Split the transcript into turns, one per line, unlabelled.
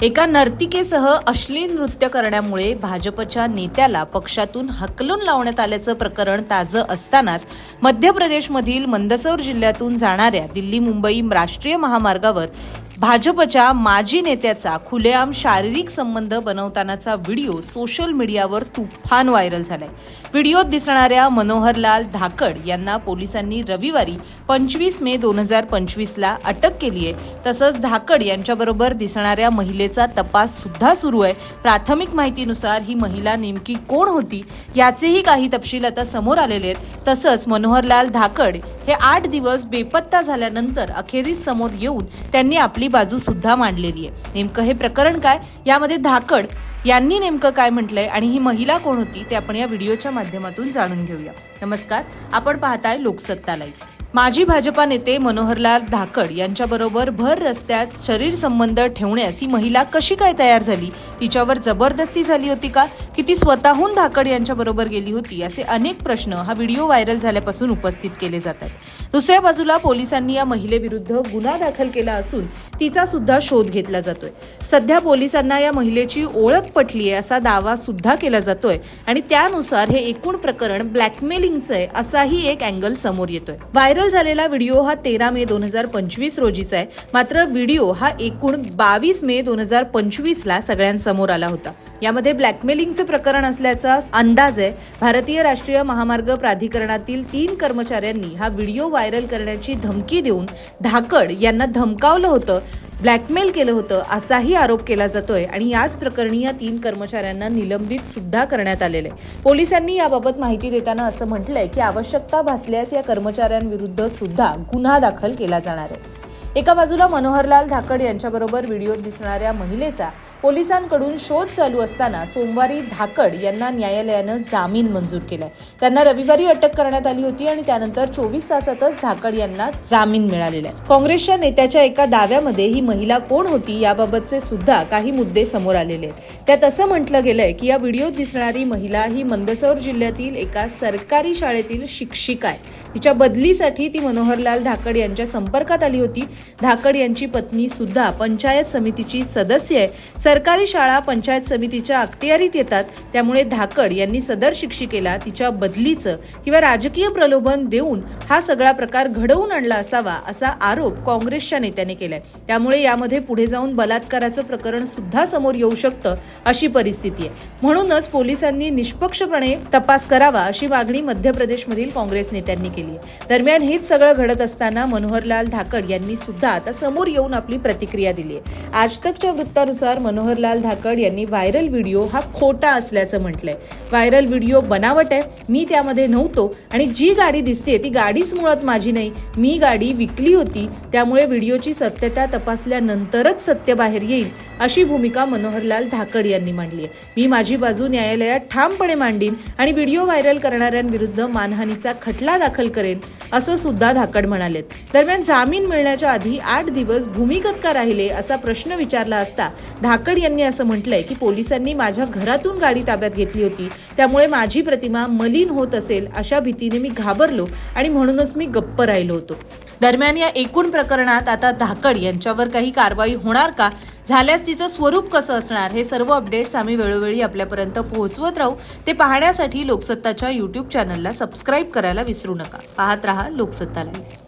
एका नर्तिकेसह अश्लील नृत्य करण्यामुळे भाजपच्या नेत्याला पक्षातून हकलून लावण्यात आल्याचं प्रकरण ताजं असतानाच मध्य प्रदेशमधील मंदसौर जिल्ह्यातून जाणाऱ्या दिल्ली मुंबई राष्ट्रीय महामार्गावर भाजपच्या माजी नेत्याचा खुलेआम शारीरिक संबंध बनवतानाचा व्हिडिओ सोशल मीडियावर तुफान व्हायरल झालाय. व्हिडिओत दिसणाऱ्या मनोहरलाल धाकड यांना पोलिसांनी रविवारी पंचवीस मे दोन हजार पंचवीसला अटक केली आहे. तसंच धाकड यांच्याबरोबर दिसणाऱ्या महिलेचा तपास सुद्धा सुरू आहे. प्राथमिक माहितीनुसार ही महिला नेमकी कोण होती याचेही काही तपशील आता समोर आलेले आहेत. तसंच मनोहरलाल धाकड हे आठ दिवस बेपत्ता झाल्यानंतर अखेरीस समोर येऊन त्यांनी आपली बाजू सुद्धा मांडलेली आहे. नेमकं हे प्रकरण काय? यामध्ये धाकड यांनी नेमकं काय म्हटलंय आणि ही महिला कोण होती ते आपण या व्हिडिओच्या माध्यमातून जाणून घेऊया. नमस्कार आपण पाहताय लोकसत्ता लाईव्ह. माजी भाजपा नेते मनोहरलाल धाकड यांच्याबरोबर भर रस्त्यात शरीर संबंध ठेवण्यास ही महिला कशी काय तयार झाली? तिच्यावर जबरदस्ती झाली होती का? की ती स्वतःहून धाकड यांच्याबरोबर गेली होती? असे अनेक प्रश्न हा व्हिडिओ व्हायरल झाल्यापासून उपस्थित केले जातात. दुसऱ्या बाजूला पोलिसांनी या महिलेविरुद्ध गुन्हा दाखल केला असून तिचा सुद्धा शोध घेतला जातोय. सध्या पोलिसांना या महिलेची ओळख पटली आहे असा दावा सुद्धा केला जातोय आणि त्यानुसार हे एकूण प्रकरण ब्लॅकमेलिंगचं आहे असाही एक अँगल समोर येतोय. व्हायरल झालेला व्हिडिओ हा तेरा मे दोन हजार पंचवीस रोजीचा आहे. मात्र व्हिडिओ हा एकूण बावीस मे दोन हजार पंचवीसला सगळ्यांचा समोर आला होता. यामध्ये ब्लॅकमेलिंगचं प्रकरण असल्याचा अंदाज आहे. भारतीय राष्ट्रीय महामार्ग प्राधिकरणातील तीन कर्मचाऱ्यांनी हा व्हिडिओ व्हायरल करण्याची धमकी देऊन धाकड यांना धमकावलं होतं. ब्लॅकमेल केलं होतं असाही आरोप केला जातोय आणि याच प्रकरणी या तीन कर्मचाऱ्यांना निलंबित सुद्धा करण्यात आलेलं आहे. पोलिसांनी याबाबत माहिती देताना असं म्हटलंय की आवश्यकता भासल्यास या कर्मचाऱ्यांविरुद्ध सुद्धा गुन्हा दाखल केला जाणार आहे. एका बाजूला मनोहरलाल धाकड यांच्याबरोबर व्हिडिओत दिसणाऱ्या महिलेचा पोलिसांकडून शोध चालू असताना सोमवारी धाकड यांना न्यायालयानं जामीन मंजूर केलाय. त्यांना रविवारी अटक करण्यात आली होती आणि त्यानंतर चोवीस तासातच धाकड यांना जामीन मिळालेला आहे. काँग्रेसच्या नेत्याच्या एका दाव्यामध्ये ही महिला कोण होती याबाबतचे सुद्धा काही मुद्दे समोर आलेले आहेत. त्यात असं म्हटलं गेलंय की या व्हिडिओत दिसणारी महिला ही मंदसौर जिल्ह्यातील एका सरकारी शाळेतील शिक्षिका आहे. तिच्या बदलीसाठी ती मनोहरलाल धाकड यांच्या संपर्कात आली होती. धाकड यांची पत्नी सुद्धा पंचायत समितीची सदस्य आहे. सरकारी शाळा पंचायत समितीच्या अखत्यारीत येतात. त्यामुळे धाकड यांनी सदर शिक्षिकेला तिच्या बदलीचं किंवा राजकीय प्रलोभन देऊन हा सगळा प्रकार घडवून आणला असावा असा आरोप काँग्रेसच्या नेत्याने केलाय. त्यामुळे यामध्ये पुढे जाऊन बलात्काराचं प्रकरण सुद्धा समोर येऊ शकतं अशी परिस्थिती आहे. म्हणूनच पोलिसांनी निष्पक्षपणे तपास करावा अशी मागणी मध्य प्रदेशमधील काँग्रेस नेत्यांनी केली. दरम्यान हेच सगळं घडत असताना मनोहरलाल धाकड यांनी सुद्धा आता समोर येऊन आपली प्रतिक्रिया दिली. आज तकच्या वृत्तानुसार मनोहरलाल धाकड यांनी व्हायरल व्हिडिओ हा खोटा असल्याचं म्हटलंय. व्हायरल व्हिडिओ बनावट आहे मी त्यामध्ये नव्हतो आणि जी गाडी दिसते ती गाडीच मुळात माझी नाही. मी गाडी विकली होती त्यामुळे व्हिडिओची सत्यता तपासल्यानंतरच सत्य बाहेर येईल अशी भूमिका मनोहरलाल धाकड यांनी मांडली. आहे मी माझी बाजू न्यायालयात ठामपणे मांडीन आणि व्हिडिओ व्हायरल करणाऱ्यांविरुद्ध मानहानीचा खटला दाखल दाखल करेन असं सुद्धा धाकड म्हणालेत. दरम्यान जामीन मिळण्याच्या आधी आठ दिवस भूमिगत का राहिले असा प्रश्न विचारला असता धाकड यांनी असं म्हटलंय की पोलिसांनी माझ्या घरातून गाडी ताब्यात घेतली होती. त्यामुळे माझी प्रतिमा मलिन होत असेल अशा भीतीने मी घाबरलो आणि म्हणूनच मी गप्प राहिलो होतो. दरम्यान या एकूण प्रकरणात आता धाकड यांच्यावर काही कारवाई होणार का झाल्यास तिचं स्वरूप कसं असणार? हे सर्व अपडेट्स आम्ही वेळोवेळी आपल्यापर्यंत पोहोचवत राहू. ते पाहण्यासाठी लोकसत्ताच्या यूट्यूब चॅनलला सबस्क्राईब करायला विसरू नका. पाहत रहा लोकसत्ता लाईव्ह